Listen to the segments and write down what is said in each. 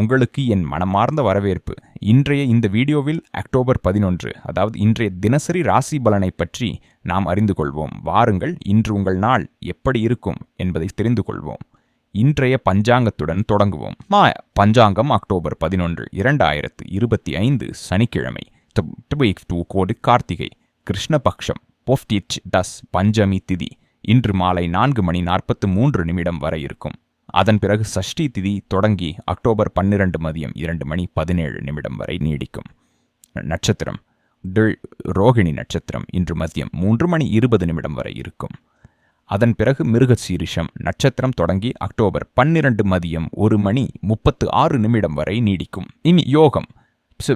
உங்களுக்கு என் மனமார்ந்த வரவேற்பு. இன்றைய இந்த வீடியோவில் அக்டோபர் பதினொன்று அதாவது இன்றைய தினசரி ராசி பலனை பற்றி நாம் அறிந்து கொள்வோம். வாருங்கள் இன்று உங்கள் நாள் எப்படி இருக்கும் என்பதை தெரிந்து கொள்வோம். இன்றைய பஞ்சாங்கத்துடன் தொடங்குவோம். மா பஞ்சாங்கம் அக்டோபர் பதினொன்று இரண்டாயிரத்து இருபத்தி ஐந்து சனிக்கிழமை. கோடு கார்த்திகை கிருஷ்ணபக்ஷம் பொஃப்டிச் டஸ் பஞ்சமி திதி இன்று மாலை நான்கு மணி நாற்பத்து மூன்று நிமிடம் வரை இருக்கும். அதன் பிறகு சஷ்டி திதி தொடங்கி அக்டோபர் பன்னிரண்டு மதியம் இரண்டு மணி பதினேழு நிமிடம் வரை நீடிக்கும். நட்சத்திரம் ரோகிணி நட்சத்திரம் இன்று மதியம் மூன்று மணி இருபது நிமிடம் வரை இருக்கும். அதன் பிறகு மிருகசீரிஷம் நட்சத்திரம் தொடங்கி அக்டோபர் பன்னிரண்டு மதியம் ஒரு மணி முப்பத்து ஆறு நிமிடம் வரை நீடிக்கும். இனி யோகம்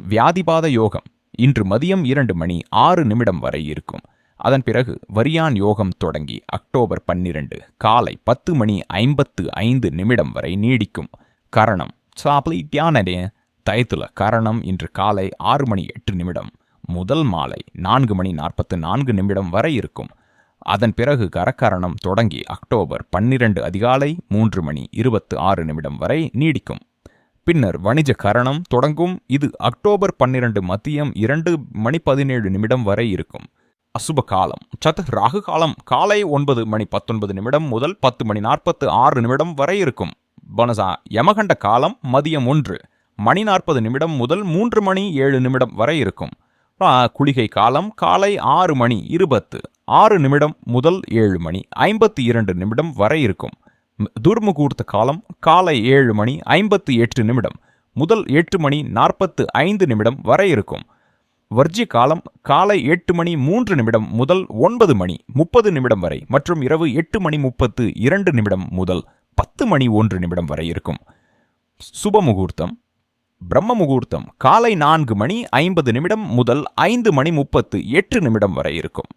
வியாதிபாத யோகம் இன்று மதியம் இரண்டு மணி ஆறு நிமிடம் வரை இருக்கும். அதன் பிறகு வரியான் யோகம் தொடங்கி அக்டோபர் பன்னிரண்டு காலை பத்து மணி ஐம்பத்து ஐந்து நிமிடம் வரை நீடிக்கும். கரணம். சாப்ளி தியானடே தயத்துல கரணம் இன்று காலை ஆறு மணி எட்டு நிமிடம். முதல் மாலை நான்கு மணி நாற்பத்து நான்கு நிமிடம் வரை இருக்கும். அதன் பிறகு கரக்கரணம் தொடங்கி அக்டோபர் பன்னிரண்டு அதிகாலை மூன்று மணி இருபத்து ஆறு நிமிடம் வரை நீடிக்கும். பின்னர் வணிஜ கரணம் தொடங்கும். இது அக்டோபர் பன்னிரண்டு மதியம் இரண்டு மணி பதினேழு நிமிடம் வரை இருக்கும். அசுப காலம் சத் ராகு காலம் காலை ஒன்பது மணி பத்தொன்பது நிமிடம் முதல் பத்து மணி நாற்பத்து ஆறு நிமிடம் வரை இருக்கும். பனசா யமகண்ட காலம் மதியம் ஒன்று மணி நாற்பது நிமிடம் முதல் மூன்று மணி ஏழு நிமிடம் வரை இருக்கும். குளிகை காலம் காலை ஆறு மணி இருபத்து ஆறு நிமிடம் முதல் ஏழு மணி ஐம்பத்தி இரண்டு நிமிடம் வரை இருக்கும். துர்முகூர்த்த காலம் காலை ஏழு மணி ஐம்பத்து எட்டு நிமிடம் முதல் எட்டு மணி நாற்பத்து ஐந்து நிமிடம் வரை இருக்கும். வர்ஜி காலம் காலை எட்டு மணி மூன்று நிமிடம் முதல் ஒன்பது மணி முப்பது நிமிடம் வரை மற்றும் இரவு எட்டு மணி முப்பத்து இரண்டு நிமிடம் முதல் பத்து மணி ஒன்று நிமிடம் வரை இருக்கும். சுப முகூர்த்தம். பிரம்ம முகூர்த்தம். காலை நான்கு மணி ஐம்பது நிமிடம் முதல் ஐந்து மணி முப்பத்து எட்டு நிமிடம் வரை இருக்கும்.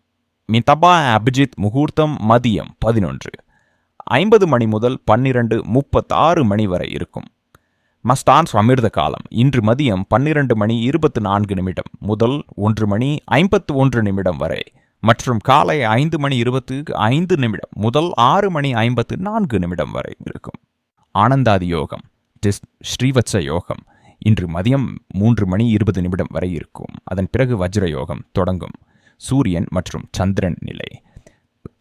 மிதபா அபிஜித் முகூர்த்தம் மதியம் பதினொன்று. ஐம்பது மணி முதல் பன்னிரண்டு முப்பத்தாறு மணி வரை இருக்கும். மஸ்தான் அமிர்த காலம். இன்று மதியம் பன்னிரண்டு மணி இருபத்தி நான்கு நிமிடம் முதல் ஒன்று மணி ஐம்பத்து ஒன்று நிமிடம் வரை மற்றும் காலை ஐந்து மணி இருபத்து ஐந்து நிமிடம் முதல் ஆறு மணி ஐம்பத்து நான்கு நிமிடம் வரை இருக்கும். ஆனந்தாதி யோகம் ஸ்ரீவத்ச யோகம் இன்று மதியம் மூன்று மணி இருபது நிமிடம் வரை இருக்கும். அதன் பிறகு வஜ்ர யோகம் தொடங்கும். சூரியன் மற்றும் சந்திரன் நிலை.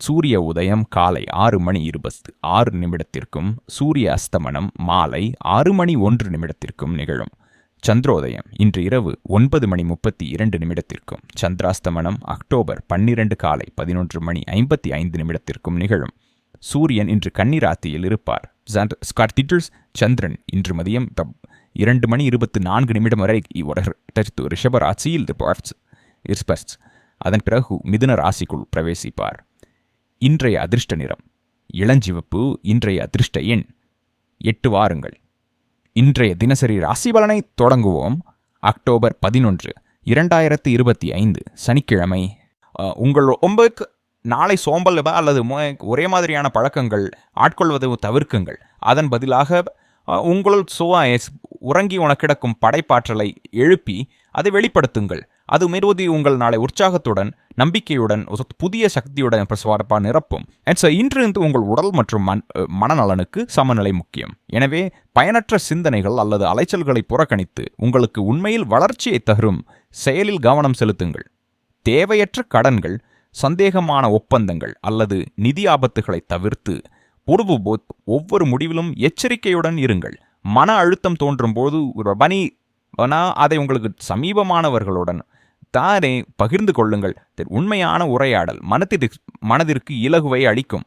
சூரிய உதயம் காலை ஆறு மணி இருபத்து ஆறு நிமிடத்திற்கும் சூரிய அஸ்தமனம் மாலை ஆறு மணி ஒன்று நிமிடத்திற்கும் நிகழும். சந்திரோதயம் இன்று இரவு ஒன்பது மணி முப்பத்தி இரண்டு நிமிடத்திற்கும் சந்திராஸ்தமனம் அக்டோபர் பன்னிரண்டு காலை பதினொன்று மணி ஐம்பத்தி ஐந்து நிமிடத்திற்கும் நிகழும். சூரியன் இன்று கன்னிராத்தியில் இருப்பார். சந்திரன் இன்று மதியம் இரண்டு மணி இருபத்தி நான்கு நிமிடம் வரை ரிஷபராசியில் அதன் பிறகு மிதுன ராசிக்குள் பிரவேசிப்பார். இன்றைய அதிர்ஷ்ட நிறம். இளஞ்சிவப்பு இன்றைய அதிர்ஷ்ட எண். எட்டு வாருங்கள். இன்றைய தினசரி ராசி பலனை தொடங்குவோம். அக்டோபர் பதினொன்று இரண்டாயிரத்தி இருபத்தி ஐந்து சனிக்கிழமை. உங்கள் ஒன்பதுக்கு நாளை சோம்பல் அல்லது ஒரே மாதிரியான பழக்கங்கள் ஆட்கொள்வதை தவிர்க்குங்கள். அதன் பதிலாக உங்கள் சுவ உறங்கி உனக்கிடக்கும் படைப்பாற்றலை எழுப்பி அதை வெளிப்படுத்துங்கள். அது மெருதி உங்கள் நாளை உற்சாகத்துடன் நம்பிக்கையுடன் புதிய சக்தியுடன் பிரசுவாரப்பா நிரப்பும். அண்ட் இன்று உங்கள் உடல் மற்றும் மண் மனநலனுக்கு சமநிலை முக்கியம். எனவே பயனற்ற சிந்தனைகள் அல்லது அலைச்சல்களை புறக்கணித்து உங்களுக்கு உண்மையில் வளர்ச்சியை தரும் செயலில் கவனம் செலுத்துங்கள். தேவையற்ற கடன்கள் சந்தேகமான ஒப்பந்தங்கள் அல்லது நிதி ஆபத்துகளை தவிர்த்து பொறுப்பு ஒவ்வொரு முடிவிலும் எச்சரிக்கையுடன் இருங்கள். மன அழுத்தம் தோன்றும் போது ஒரு பனி ஆனால் அதை உங்களுக்கு சமீபமானவர்களுடன் தானே பகிர்ந்து கொள்ளுங்கள். உண்மையான உரையாடல் மனத்திற்கு மனதிற்கு இலகுவை அளிக்கும்.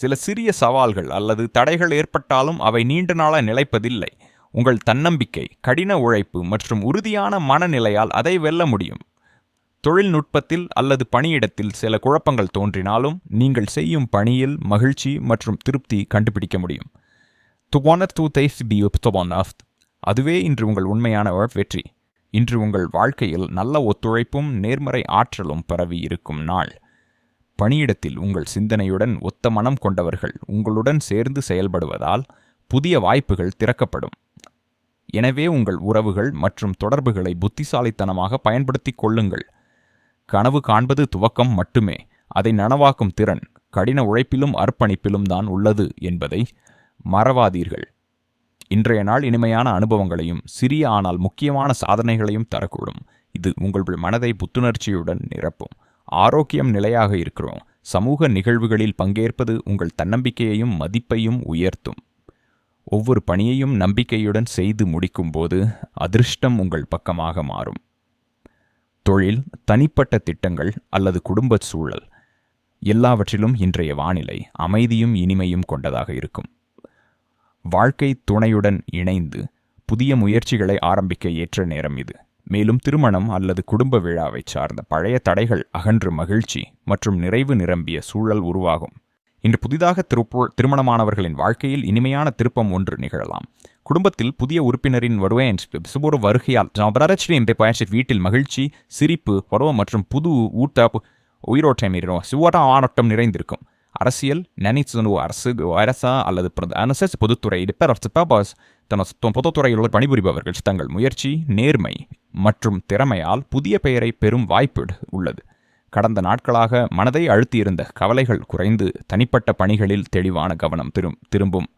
சில சிறிய சவால்கள் அல்லது தடைகள் ஏற்பட்டாலும் அவை நீண்ட நாள நிலைப்பதில்லை. உங்கள் தன்னம்பிக்கை கடின உழைப்பு மற்றும் உறுதியான மனநிலையால் அதை வெல்ல முடியும். தொழில்நுட்பத்தில் அல்லது பணியிடத்தில் சில குழப்பங்கள் தோன்றினாலும் நீங்கள் செய்யும் பணியில் மகிழ்ச்சி மற்றும் திருப்தி கண்டுபிடிக்க முடியும். அதுவே இன்று உங்கள் உண்மையான வெற்றி. இன்று உங்கள் வாழ்க்கையில் நல்ல ஒத்துழைப்பும் நேர்மறை ஆற்றலும் பரவி இருக்கும் நாள். பணியிடத்தில் உங்கள் சிந்தனையுடன் ஒத்த மனம் கொண்டவர்கள் உங்களுடன் சேர்ந்து செயல்படுவதால் புதிய வாய்ப்புகள் திறக்கப்படும். எனவே உங்கள் உறவுகள் மற்றும் தொடர்புகளை புத்திசாலித்தனமாக பயன்படுத்திக் கொள்ளுங்கள். கனவு காண்பது துவக்கம் மட்டுமே. அதை நனவாக்கும் திறன் கடின உழைப்பிலும் அர்ப்பணிப்பிலும் தான் உள்ளது என்பதை மறவாதீர்கள். இன்றைய நாள் இனிமையான அனுபவங்களையும் சிறிய ஆனால் முக்கியமான சாதனைகளையும் தரக்கூடும். இது உங்கள் மனதை புத்துணர்ச்சியுடன் நிரப்பும். ஆரோக்கியம் நிலையாக இருக்கிறோம். சமூக நிகழ்வுகளில் பங்கேற்பது உங்கள் தன்னம்பிக்கையையும் மதிப்பையும் உயர்த்தும். ஒவ்வொரு பணியையும் நம்பிக்கையுடன் செய்து முடிக்கும்போது அதிர்ஷ்டம் உங்கள் பக்கமாக மாறும். தொழில் தனிப்பட்ட திட்டங்கள் அல்லது குடும்ப சூழல் எல்லாவற்றிலும் இன்றைய வானிலை அமைதியும் இனிமையும் கொண்டதாக இருக்கும். வாழ்க்கை துணையுடன் இணைந்து புதிய முயற்சிகளை ஆரம்பிக்க ஏற்ற நேரம் இது. மேலும் திருமணம் அல்லது குடும்ப விழாவை சார்ந்த பழைய தடைகள் அகன்று மகிழ்ச்சி மற்றும் நிறைவு நிரம்பிய சூழல் உருவாகும். இன்று புதிதாக திருப்போ திருமணமானவர்களின் வாழ்க்கையில் இனிமையான திருப்பம் ஒன்று நிகழலாம். குடும்பத்தில் புதிய உறுப்பினரின் வருவேன் சுபோர வருகையால் வீட்டில் மகிழ்ச்சி சிரிப்பு பருவம் மற்றும் புது ஊட்ட உயிரோட்டம் இருக்கும் சுவர ஆனோட்டம் நிறைந்திருக்கும். அரசியல் நினைச்சு அரசு அரசா அல்லது அரசு பொதுத்துறை பர்பஸ் தன பொதுத்துறையில் பணிபுரிபவர்கள் தங்கள் முயற்சி நேர்மை மற்றும் திறமையால் புதிய பெயரை பெறும் வாய்ப்பு உள்ளது. கடந்த நாட்களாக மனதை அழுத்தியிருந்த கவலைகள் குறைந்து தனிப்பட்ட பணிகளில் தெளிவான கவனம் திரும் திரும்பும்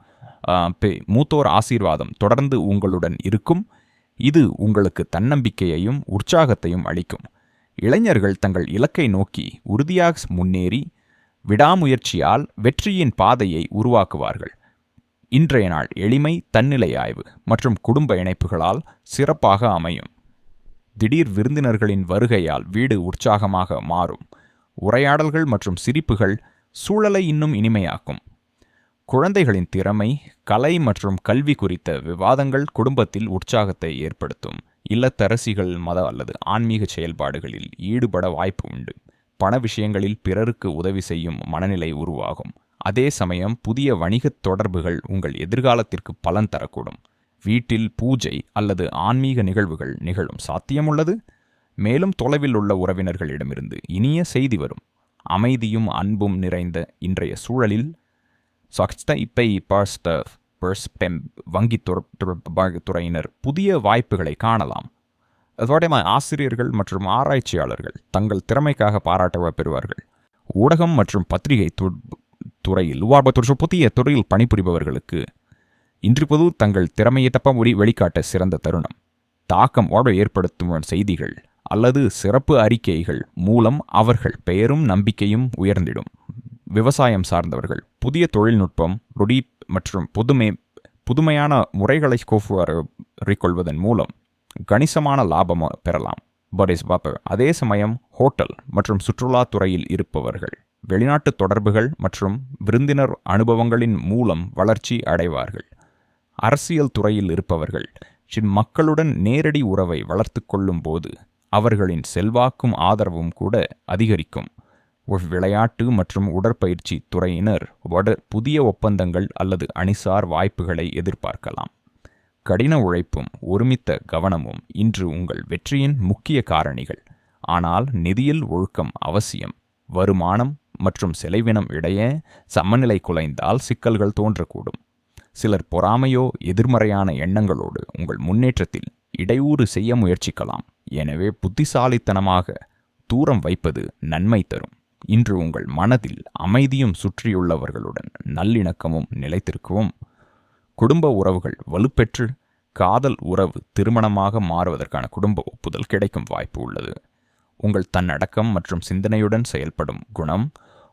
மூத்தோர் ஆசீர்வாதம் தொடர்ந்து உங்களுடன் இருக்கும். இது உங்களுக்கு தன்னம்பிக்கையையும் உற்சாகத்தையும் அளிக்கும். இளைஞர்கள் தங்கள் இலக்கை நோக்கி உறுதியாக முன்னேறி விடாமுயற்சியால் வெற்றியின் பாதையை உருவாக்குவார்கள். இன்றைய நாள் எளிமை தன்னிலை ஆய்வு மற்றும் குடும்ப இணைப்புகளால் சிறப்பாக அமையும். திடீர் விருந்தினர்களின் வருகையால் வீடு உற்சாகமாக மாறும். உரையாடல்கள் மற்றும் சிரிப்புகள் சூழலை இன்னும் இனிமையாக்கும். குழந்தைகளின் திறமை கலை மற்றும் கல்வி குறித்த விவாதங்கள் குடும்பத்தில் உற்சாகத்தை ஏற்படுத்தும். இல்லத்தரசிகள் மத அல்லது ஆன்மீக செயல்பாடுகளில் ஈடுபட வாய்ப்பு உண்டு. பண விஷயங்களில் பிறருக்கு உதவி செய்யும் மனநிலை உருவாகும். அதே சமயம் புதிய வணிகத் தொடர்புகள் உங்கள் எதிர்காலத்திற்கு பலன் தரக்கூடும். வீட்டில் பூஜை அல்லது ஆன்மீக நிகழ்வுகள் நிகழும் சாத்தியமுள்ளது? மேலும் தொலைவில் உள்ள உறவினர்களிடமிருந்து இனிய செய்தி வரும். அமைதியும் அன்பும் நிறைந்த இன்றைய சூழலில் இப்பை வங்கி துறையினர் புதிய வாய்ப்புகளை காணலாம். அதோட ஆசிரியர்கள் மற்றும் ஆராய்ச்சியாளர்கள் தங்கள் திறமைக்காக பாராட்ட பெறுவார்கள். ஊடகம் மற்றும் பத்திரிகை துறையில் புதிய துறையில் பணிபுரிபவர்களுக்கு இன்று பொது தங்கள் திறமையை தப்ப வெளிக்காட்ட சிறந்த தருணம். தாக்கம் ஓட ஏற்படுத்தும் செய்திகள் அல்லது சிறப்பு அறிக்கைகள் மூலம் அவர்கள் பெயரும் நம்பிக்கையும் உயர்ந்திடும். விவசாயம் சார்ந்தவர்கள் புதிய தொழில்நுட்பம் ரொடி மற்றும் புதுமை புதுமையான முறைகளை கொள்வதன் மூலம் கணிசமான லாபம் பெறலாம். பட் இஸ் பாப்பர் அதே சமயம் ஹோட்டல் மற்றும் சுற்றுலாத்துறையில் இருப்பவர்கள் வெளிநாட்டு தொடர்புகள் மற்றும் விருந்தினர் அனுபவங்களின் மூலம் வளர்ச்சி அடைவார்கள். அரசியல் துறையில் இருப்பவர்கள் மக்களுடன் நேரடி உறவை வளர்த்து கொள்ளும் போது அவர்களின் செல்வாக்கும் ஆதரவும் கூட அதிகரிக்கும். விளையாட்டு மற்றும் உடற்பயிற்சி துறையினர் வட புதிய ஒப்பந்தங்கள் அல்லது அணிசார் வாய்ப்புகளை எதிர்பார்க்கலாம். கடின உழைப்பும் ஒருமித்த கவனமும் இன்று உங்கள் வெற்றியின் முக்கிய காரணிகள். ஆனால் நிதியில் ஒழுக்கம் அவசியம். வருமானம் மற்றும் செலவினம் இடையே சமநிலை குலைந்தால் சிக்கல்கள் தோன்றக்கூடும். சிலர் பொறாமையோ எதிர்மறையான எண்ணங்களோடு உங்கள் முன்னேற்றத்தில் இடையூறு செய்ய முயற்சிக்கலாம். எனவே புத்திசாலித்தனமாக தூரம் வைப்பது நன்மை தரும். இன்று உங்கள் மனதில் அமைதியும் சுற்றியுள்ளவர்களுடன் நல்லிணக்கமும் நிலைத்திருக்கவும் குடும்ப உறவுகள் வலுப்பெற்று காதல் உறவு திருமணமாக மாறுவதற்கான குடும்ப ஒப்புதல் கிடைக்கும் வாய்ப்பு உள்ளது. உங்கள் தன்னடக்கம் மற்றும் சிந்தனையுடன் செயல்படும் குணம்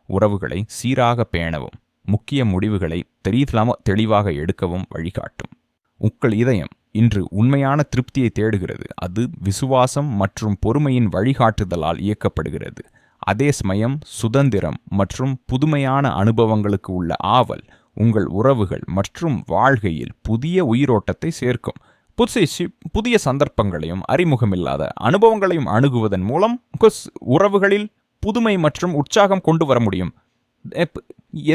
உறவுகளை சீராக பேணவும் முக்கிய முடிவுகளை தெரியலாம தெளிவாக எடுக்கவும் வழிகாட்டும். உங்கள் இதயம் இன்று உண்மையான திருப்தியை தேடுகிறது. அது விசுவாசம் மற்றும் பொறுமையின் வழிகாட்டுதலால் இயக்கப்படுகிறது. அதே சமயம் சுதந்திரம் மற்றும் புதுமையான அனுபவங்களுக்கு உள்ள ஆவல் உங்கள் உறவுகள் மற்றும் வாழ்கையில் புதிய உயிரோட்டத்தை சேர்க்கும். புதுசி புதிய சந்தர்ப்பங்களையும் அறிமுகமில்லாத அனுபவங்களையும் அணுகுவதன் மூலம் உறவுகளில் புதுமை மற்றும் உற்சாகம் கொண்டு வர முடியும்.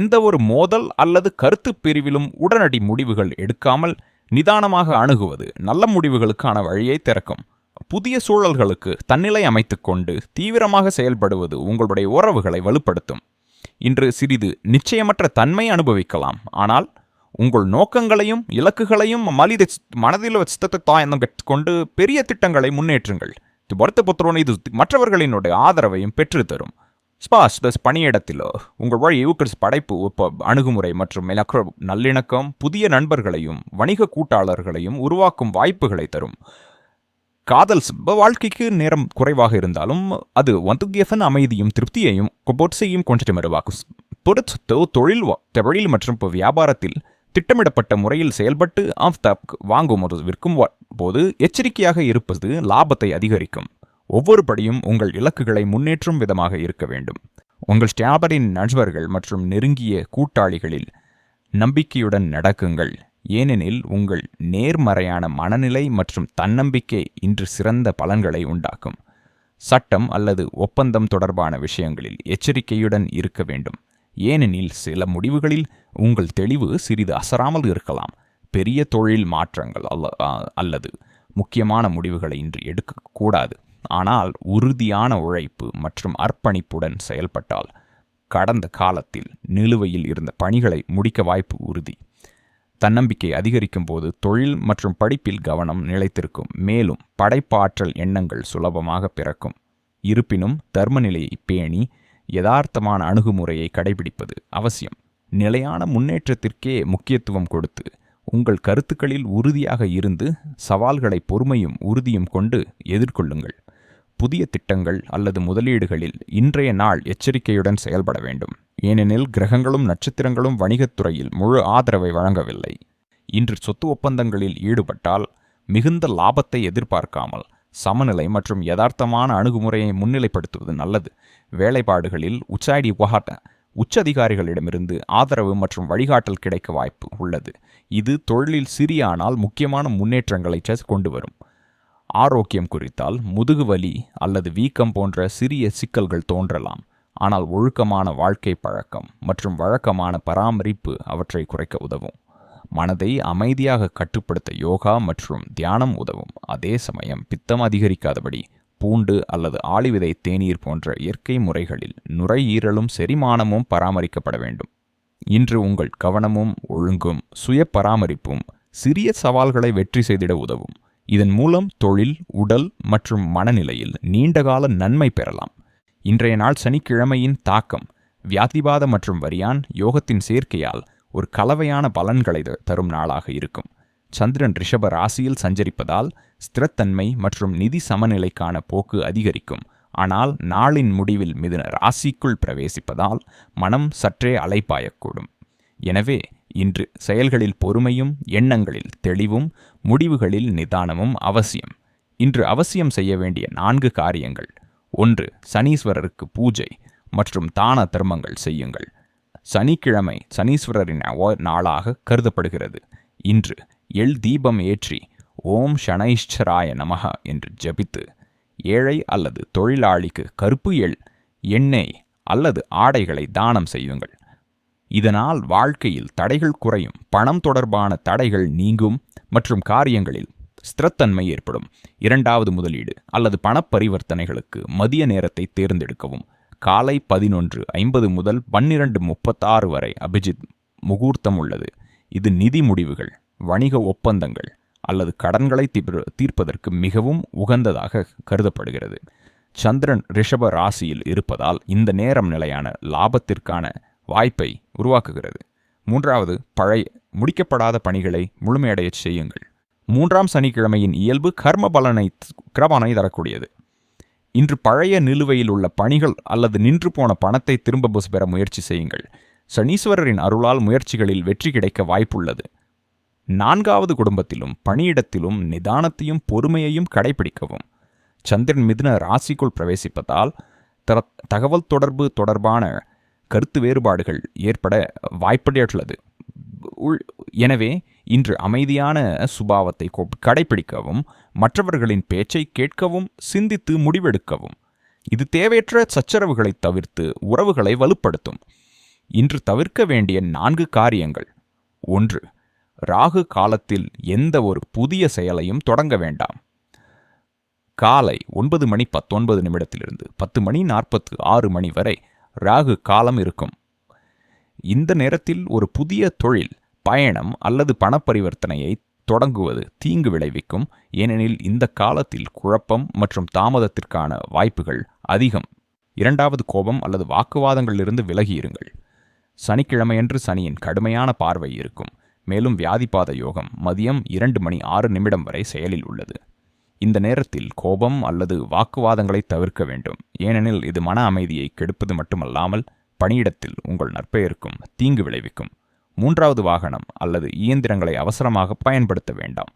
எந்த ஒரு மோதல் அல்லது கருத்து பிரிவிலும் உடனடி முடிவுகள் எடுக்காமல் நிதானமாக அணுகுவது நல்ல முடிவுகளுக்கான வழியை திறக்கும். புதிய சூழல்களுக்கு தன்னிலை அமைத்துக்கொண்டு தீவிரமாக செயல்படுவது உங்களுடைய உறவுகளை வலுப்படுத்தும். இன்று சிறிது நிச்சயமற்ற தன்மை அனுபவிக்கலாம். ஆனால் உங்கள் நோக்கங்களையும் இலக்குகளையும் மலித மனதில் தாயந்தம் கொண்டு பெரிய திட்டங்களை முன்னேற்றுங்கள். வருத்த புத்திரோன் இது மற்றவர்களினுடைய ஆதரவையும் பெற்றுத்தரும். ஸ்பாஸ் பணியிடத்திலோ உங்கள் வழி யூக்கர்ஸ் படைப்பு அணுகுமுறை மற்றும் இலக்க நல்லிணக்கம் புதிய நண்பர்களையும் வணிக கூட்டாளர்களையும் உருவாக்கும் வாய்ப்புகளை தரும். காதல் ச- வாழ்க்கைக்கு நேரம் குறைவாக இருந்தாலும் அது வந்துகேசன் அமைதியும் திருப்தியையும் கொபோட்சையும் கொஞ்சம் வருவாக்கும் பொறுத்து தொழில் தொழில் மற்றும் இப்போ வியாபாரத்தில் திட்டமிடப்பட்ட முறையில் செயல்பட்டு ஆஃப் தப் வாங்கும் ஒரு விற்கும் போது எச்சரிக்கையாக இருப்பது லாபத்தை அதிகரிக்கும். ஒவ்வொரு படியும் உங்கள் இலக்குகளை முன்னேற்றும் விதமாக இருக்க வேண்டும். உங்கள் ஸ்டாபரின் நண்பர்கள் மற்றும் நெருங்கிய கூட்டாளிகளில் நம்பிக்கையுடன் நடக்குங்கள். ஏனெனில் உங்கள் நேர்மறையான மனநிலை மற்றும் தன்னம்பிக்கை இன்று சிறந்த பலன்களை உண்டாக்கும். சட்டம் அல்லது ஒப்பந்தம் தொடர்பான விஷயங்களில் எச்சரிக்கையுடன் இருக்க வேண்டும். ஏனெனில் சில முடிவுகளில் உங்கள் தெளிவு சிறிது அசராமல் இருக்கலாம். பெரிய தொழில் மாற்றங்கள் அல்ல அல்லது முக்கியமான முடிவுகளை இன்று எடுக்கக்கூடாது. ஆனால் உறுதியான உழைப்பு மற்றும் அர்ப்பணிப்புடன் செயல்பட்டால் கடந்த காலத்தில் நிலுவையில் இருந்த பணிகளை முடிக்க வாய்ப்பு உறுதி. தன்னம்பிக்கை அதிகரிக்கும் போது தொழில் மற்றும் படிப்பில் கவனம் நிலைத்திருக்கும். மேலும் படைப்பாற்றல் எண்ணங்கள் சுலபமாக பிறக்கும். இருப்பினும் தர்மநிலையை பேணி யதார்த்தமான அணுகுமுறையை கடைபிடிப்பது அவசியம். நிலையான முன்னேற்றத்திற்கே முக்கியத்துவம் கொடுத்து உங்கள் கருத்துக்களில் உறுதியாக இருந்து சவால்களை பொறுமையும் உறுதியும் கொண்டு எதிர்கொள்ளுங்கள். புதிய திட்டங்கள் அல்லது முதலீடுகளில் இன்றைய நாள் எச்சரிக்கையுடன் செயல்பட வேண்டும். ஏனெனில் கிரகங்களும் நட்சத்திரங்களும் வணிகத்துறையில் முழு ஆதரவை வழங்கவில்லை. இன்று சொத்து ஒப்பந்தங்களில் ஈடுபட்டால் மிகுந்த லாபத்தை எதிர்பார்க்காமல் சமநிலை மற்றும் யதார்த்தமான அணுகுமுறையை முன்னிலைப்படுத்துவது நல்லது. வேலைப்பாடுகளில் உச்சாடி உகாட்ட உச்சதிகாரிகளிடமிருந்து ஆதரவு மற்றும் வழிகாட்டல் கிடைக்க வாய்ப்பு உள்ளது. இது தொழிலில் சிறிய ஆனால் முக்கியமான முன்னேற்றங்களை கொண்டு வரும் ஆரோக்கியம் குறித்தால் முதுகுவலி அல்லது வீக்கம் போன்ற சிறிய சிக்கல்கள் தோன்றலாம். ஆனால் ஒழுக்கமான வாழ்க்கை பழக்கம் மற்றும் வழக்கமான பராமரிப்பு அவற்றை குறைக்க உதவும். மனதை அமைதியாக கட்டுப்படுத்த யோகா மற்றும் தியானம் உதவும். அதே சமயம் பித்தம் அதிகரிக்காதபடி பூண்டு அல்லது ஆளிவிதை தேநீர் போன்ற இயற்கை முறைகளில் நுரையீரலும் செரிமானமும் பராமரிக்கப்பட வேண்டும். இன்று உங்கள் கவனமும் ஒழுங்கும் சுய பராமரிப்பும் சிறிய சவால்களை வெற்றி செய்திட உதவும். இதன் மூலம் தொழில் உடல் மற்றும் மனநிலையில் நீண்டகால நன்மை பெறலாம். இன்றைய நாள் சனிக்கிழமையின் தாக்கம் வியாதிபாத மற்றும் வரியான் யோகத்தின் சேர்க்கையால் ஒரு கலவையான பலன்களை த- தரும் நாளாக இருக்கும். சந்திரன் ரிஷப ராசியில் சஞ்சரிப்பதால் ஸ்திரத்தன்மை மற்றும் நிதி சமநிலைக்கான போக்கு அதிகரிக்கும். ஆனால் நாளின் முடிவில் மிதுன ராசிக்குள் பிரவேசிப்பதால் மனம் சற்றே அலைப்பாயக்கூடும் எனவே இன்று செயல்களில் பொறுமையும் எண்ணங்களில் தெளிவும் முடிவுகளில் நிதானமும் அவசியம். இன்று அவசியம் செய்ய வேண்டிய நான்கு காரியங்கள். ஒன்று சனீஸ்வரருக்கு பூஜை மற்றும் தான தர்மங்கள் செய்யுங்கள். சனிக்கிழமை சனீஸ்வரரின் நாளாக கருதப்படுகிறது. இன்று எள் தீபம் ஏற்றி ஓம் ஷனைஷ்சராய நமக என்று ஜபித்து ஏழை அல்லது தொழிலாளிக்கு கருப்பு எள் எண்ணெய் அல்லது ஆடைகளை தானம் செய்யுங்கள். இதனால் வாழ்க்கையில் தடைகள் குறையும் பணம் தொடர்பான தடைகள் நீங்கும் மற்றும் காரியங்களில் ஸ்திரத்தன்மை ஏற்படும். இரண்டாவது முதலீடு அல்லது பண பரிவர்த்தனைகளுக்கு மதிய நேரத்தை தேர்ந்தெடுக்கவும். காலை பதினொன்று ஐம்பது முதல் பன்னிரண்டு முப்பத்தாறு வரை அபிஜித் முகூர்த்தம் உள்ளது. இது நிதி முடிவுகள் வணிக ஒப்பந்தங்கள் அல்லது கடன்களை தீர்ப்பதற்கு மிகவும் உகந்ததாக கருதப்படுகிறது. சந்திரன் ரிஷப ராசியில் இருப்பதால் இந்த நேரம் நிலையான லாபத்திற்கான வாய்ப்பை உருவாக்குகிறது. மூன்றாவது பழைய முடிக்கப்படாத பணிகளை முழுமையடையச் செய்யுங்கள். மூன்றாம் சனிக்கிழமையின் இயல்பு கர்ம பலனை கிரபனை தரக்கூடியது. இன்று பழைய நிலுவையில் உள்ள பணிகள் அல்லது நின்று போன பணத்தை திரும்ப பெற முயற்சி செய்யுங்கள். சனீஸ்வரரின் அருளால் முயற்சிகளில் வெற்றி கிடைக்க வாய்ப்புள்ளது. நான்காவது குடும்பத்திலும் பணியிடத்திலும் நிதானத்தையும் பொறுமையையும் கடைபிடிக்கவும். சந்திரன் மிதுன ராசிக்குள் பிரவேசிப்பதால் தர- தகவல் தொடர்பு தொடர்பான கருத்து வேறுபாடுகள் ஏற்பட வாய்ப்படையுள்ளது எனவே இன்று அமைதியான சுபாவத்தை கடைபிடிக்கவும் மற்றவர்களின் பேச்சை கேட்கவும் சிந்தித்து முடிவெடுக்கவும். இது தேவையற்ற சச்சரவுகளை தவிர்த்து உறவுகளை வலுப்படுத்தும். இன்று தவிர்க்க வேண்டிய நான்கு காரியங்கள். ஒன்று ராகு காலத்தில் எந்த ஒரு புதிய செயலையும் தொடங்க வேண்டாம். காலை ஒன்பது மணி பத்தொன்பது நிமிடத்திலிருந்து பத்து மணி நாற்பத்து ஆறு மணி வரை ராகு காலம் இருக்கும். இந்த நேரத்தில் ஒரு புதிய தொழில் பயணம் அல்லது பணப்பரிவர்த்தனையை தொடங்குவது தீங்கு விளைவிக்கும். ஏனெனில் இந்த காலத்தில் குழப்பம் மற்றும் தாமதத்திற்கான வாய்ப்புகள் அதிகம். இரண்டாவது கோபம் அல்லது வாக்குவாதங்களிலிருந்து விலகியிருங்கள். சனிக்கிழமையன்று சனியின் கடுமையான பார்வை இருக்கும். மேலும் வியாதிபாத யோகம் மதியம் இரண்டு மணி ஆறு நிமிடம் வரை செயலில் உள்ளது. இந்த நேரத்தில் கோபம் அல்லது வாக்குவாதங்களை தவிர்க்க வேண்டும். ஏனெனில் இது மன அமைதியை கெடுப்பது மட்டுமல்லாமல் பணியிடத்தில் உங்கள் நற்பெயருக்கும் தீங்கு விளைவிக்கும். மூன்றாவது வாகனம் அல்லது இயந்திரங்களை அவசரமாக பயன்படுத்த வேண்டாம்.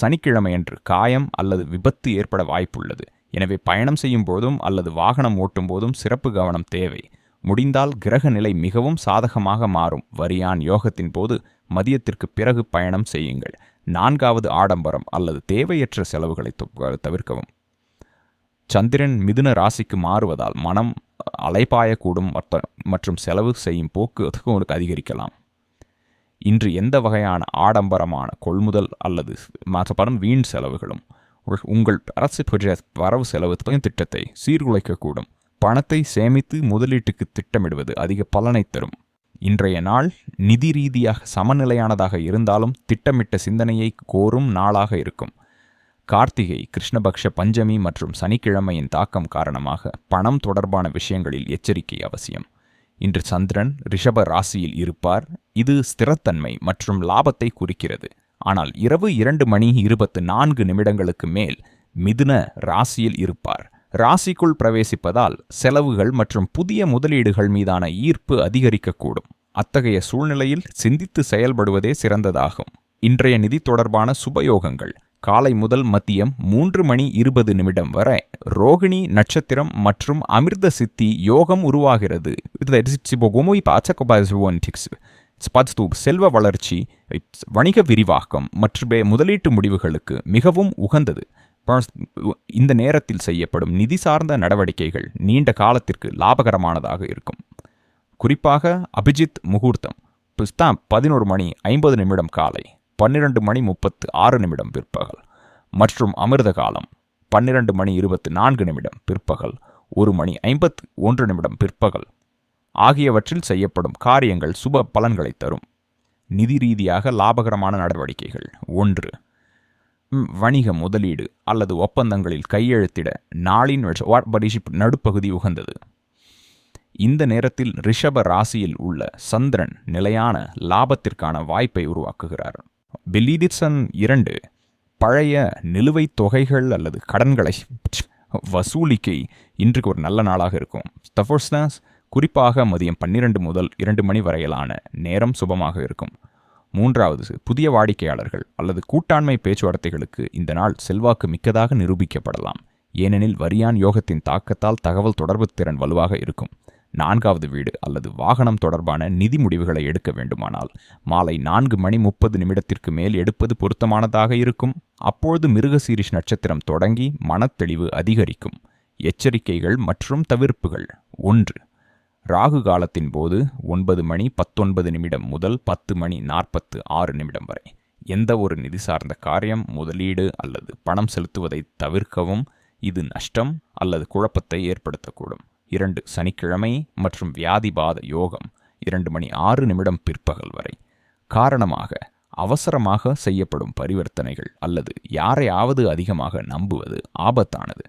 சனிக்கிழமையன்று காயம் அல்லது விபத்து ஏற்பட வாய்ப்புள்ளது. எனவே பயணம் செய்யும் போதும் அல்லது வாகனம் ஓட்டும் போதும் சிறப்பு கவனம் தேவை. முடிந்தால் கிரக நிலை மிகவும் சாதகமாக மாறும். வரியான் யோகத்தின் போது மதியத்திற்கு பிறகு பயணம் செய்யுங்கள். நான்காவது ஆடம்பரம் அல்லது தேவையற்ற செலவுகளை தவிர்க்கவும். சந்திரன் மிதுன ராசிக்கு மாறுவதால் மனம் அலைபாயக்கூடும் மற்றும் செலவு செய்யும் போக்கு அதிகரிக்கலாம். இன்று எந்த வகையான ஆடம்பரமான கொள்முதல் அல்லது மாற்றப்படும் வீண் செலவுகளும் உங்கள் அரசு வரவு செலவு திட்டத்தை சீர்குலைக்கக்கூடும். பணத்தை சேமித்து முதலீட்டுக்கு திட்டமிடுவது அதிக பலனை தரும். இன்றைய நாள் நிதி ரீதியாக சமநிலையானதாக இருந்தாலும் திட்டமிட்ட சிந்தனையை கோரும் நாளாக இருக்கும். கார்த்திகை கிருஷ்ணபக்ஷ பஞ்சமி மற்றும் சனிக்கிழமையின் தாக்கம் காரணமாக பணம் தொடர்பான விஷயங்களில் எச்சரிக்கை அவசியம். இன்று சந்திரன் ரிஷப ராசியில் இருப்பார். இது ஸ்திரத்தன்மை மற்றும் லாபத்தை குறிக்கிறது. ஆனால் இரவு இரண்டு மணி இருபத்து நான்கு நிமிடங்களுக்கு மேல் மிதுன ராசியில் இருப்பார். ராசிக்குள் பிரவேசிப்பதால் செலவுகள் மற்றும் புதிய முதலீடுகள் மீதான ஈர்ப்பு அதிகரிக்கக்கூடும். அத்தகைய சூழ்நிலையில் சிந்தித்து செயல்படுவதே சிறந்ததாகும். இன்றைய நிதி தொடர்பான சுபயோகங்கள். காலை முதல் மதியம் மூன்று மணி இருபது நிமிடம் வரை ரோகிணி நட்சத்திரம் மற்றும் அமிர்த சித்தி யோகம் உருவாகிறது. செல்வ வளர்ச்சி வணிக விரிவாக்கம் மற்றும் முதலீட்டு முடிவுகளுக்கு மிகவும் உகந்தது. இந்த நேரத்தில் செய்யப்படும் நிதி சார்ந்த நடவடிக்கைகள் நீண்ட காலத்திற்கு லாபகரமானதாக இருக்கும். குறிப்பாக அபிஜித் முகூர்த்தம். பதினோரு மணி ஐம்பது நிமிடம் காலை. பன்னிரண்டு மணி முப்பத்து ஆறு நிமிடம் பிற்பகல் மற்றும் அமிர்த காலம் பன்னிரண்டு மணி இருபத்தி நான்கு நிமிடம் பிற்பகல் ஒரு மணி ஐம்பத்து ஒன்று நிமிடம் பிற்பகல் ஆகியவற்றில் செய்யப்படும் காரியங்கள் சுப பலன்களை தரும். நிதி ரீதியாக லாபகரமான நடவடிக்கைகள். ஒன்று வணிக முதலீடு அல்லது ஒப்பந்தங்களில் கையெழுத்திட நாளின் நடுப்பகுதி உகந்தது. இந்த நேரத்தில் ரிஷப ராசியில் உள்ள சந்திரன் நிலையான லாபத்திற்கான வாய்ப்பை உருவாக்குகிறார். பில்லிடிசன் இரண்டு பழைய நிலுவைத் தொகைகள் அல்லது கடன்களை வசூலிக்கை இன்றைக்கு ஒரு நல்ல நாளாக இருக்கும். தஃபோர்ஸ்னாஸ் குறிப்பாக மதியம் பன்னிரண்டு முதல் இரண்டு மணி வரையிலான நேரம் சுபமாக இருக்கும். மூன்றாவது புதிய வாடிக்கையாளர்கள் அல்லது கூட்டாண்மை பேச்சுவார்த்தைகளுக்கு இந்த நாள் செல்வாக்கு மிக்கதாக நிரூபிக்கப்படலாம். ஏனெனில் வரியான் யோகத்தின் தாக்கத்தால் தகவல் தொடர்பு திறன் வலுவாக இருக்கும். நான்காவது வீடு அல்லது வாகனம் தொடர்பான நிதி முடிவுகளை எடுக்க வேண்டுமானால் மாலை நான்கு மணி முப்பது நிமிடத்திற்கு மேல் எடுப்பது பொருத்தமானதாக இருக்கும். அப்பொழுது மிருகசீரிஷ் நட்சத்திரம் தொடங்கி மனத்தெளிவு அதிகரிக்கும். எச்சரிக்கைகள் மற்றும் தவிர்ப்புகள். ஒன்று. ராகு காலத்தின் போது ஒன்பது மணி பத்தொன்பது நிமிடம் முதல் பத்து மணி நாற்பத்து ஆறு நிமிடம் வரை. எந்த ஒரு நிதி சார்ந்த காரியம் முதலீடு அல்லது பணம் செலுத்துவதை தவிர்க்கவும். இது நஷ்டம் அல்லது குழப்பத்தை ஏற்படுத்தக்கூடும். இரண்டு சனிக்கிழமை மற்றும் வியாதிபாத யோகம் இரண்டு மணி ஆறு நிமிடம் பிற்பகல் வரை. காரணமாக அவசரமாக செய்யப்படும் பரிவர்த்தனைகள் அல்லது யாரையாவது அதிகமாக நம்புவது ஆபத்தானது.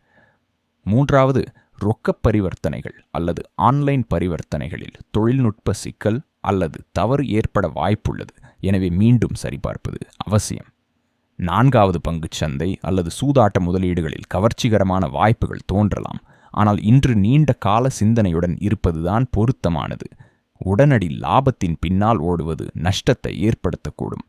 மூன்றாவது ரொக்க பரிவர்த்தனைகள் அல்லது ஆன்லைன் பரிவர்த்தனைகளில் தொழில்நுட்ப சிக்கல் அல்லது தவறு ஏற்பட வாய்ப்புள்ளது. எனவே மீண்டும் சரிபார்ப்பது அவசியம். நான்காவது சந்தை அல்லது சூதாட்ட முதலீடுகளில் கவர்ச்சிகரமான வாய்ப்புகள் தோன்றலாம். ஆனால் இன்று நீண்ட கால சிந்தனையுடன் இருப்பதுதான் பொருத்தமானது. உடனடி லாபத்தின் பின்னால் ஓடுவது நஷ்டத்தை ஏற்படுத்தக்கூடும்.